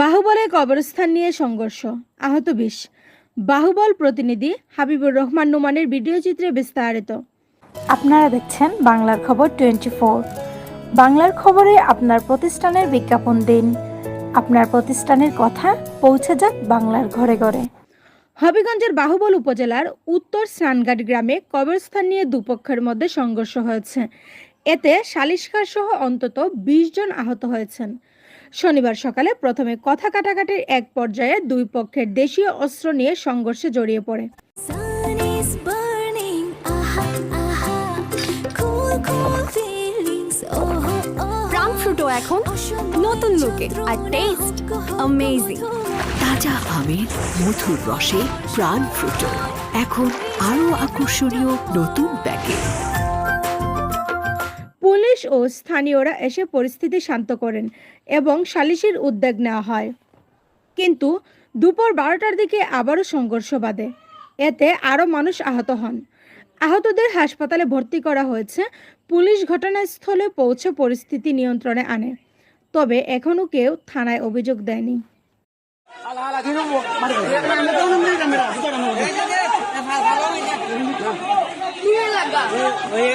বাহুবলে কবরস্থান নিয়ে সংঘর্ষ। আহত বিশ। বাহুবল প্রতিনিধি হাবিবুর রহমান নোমানের ভিডিও চিত্রে বিস্তারিত। আপনারা দেখছেন বাংলার খবর টোয়েন্টি বাংলার খবরে আপনার প্রতিষ্ঠানের বিজ্ঞাপন দিন। আপনার প্রতিষ্ঠানের কথা পৌঁছে যাক বাংলার ঘরে ঘরে। হবিগঞ্জের বাহুবল উপজেলার উত্তর স্নানঘাট গ্রামে কবরস্থান নিয়ে দুপক্ষের মধ্যে সংঘর্ষ হয়েছে। এতে সালিশকার সহ অন্তত বিশ জন আহত হয়েছেন। শনিবার সকালে প্রথমে কথা কাটাকাটির এক পর্যায়ে দুই পক্ষের দেশীয় অস্ত্র নিয়ে সংঘর্ষে জড়িয়ে পড়ে। ফ্রুটো এখন নতুন লুকে আর টেস্ট অ্যামেজিং তাজা আমের মধুর রসে প্রাণ ফ্রুটো এখন আরও আকর্ষণীয় নতুন প্যাকেট ও স্থানীয়রা এসে পরিস্থিতি শান্ত করেন এবং সালিশির উদ্যোগ নেওয়া হয়। কিন্তু দুপুর বারোটার দিকে আবারও সংঘর্ষ বাধে। এতে আরও মানুষ আহত হন। আহতদের হাসপাতালে ভর্তি করা হয়েছে। পুলিশ ঘটনাস্থলে পৌঁছে পরিস্থিতি নিয়ন্ত্রণে আনে। তবে এখনও কেউ থানায় অভিযোগ দেয়নি। ওই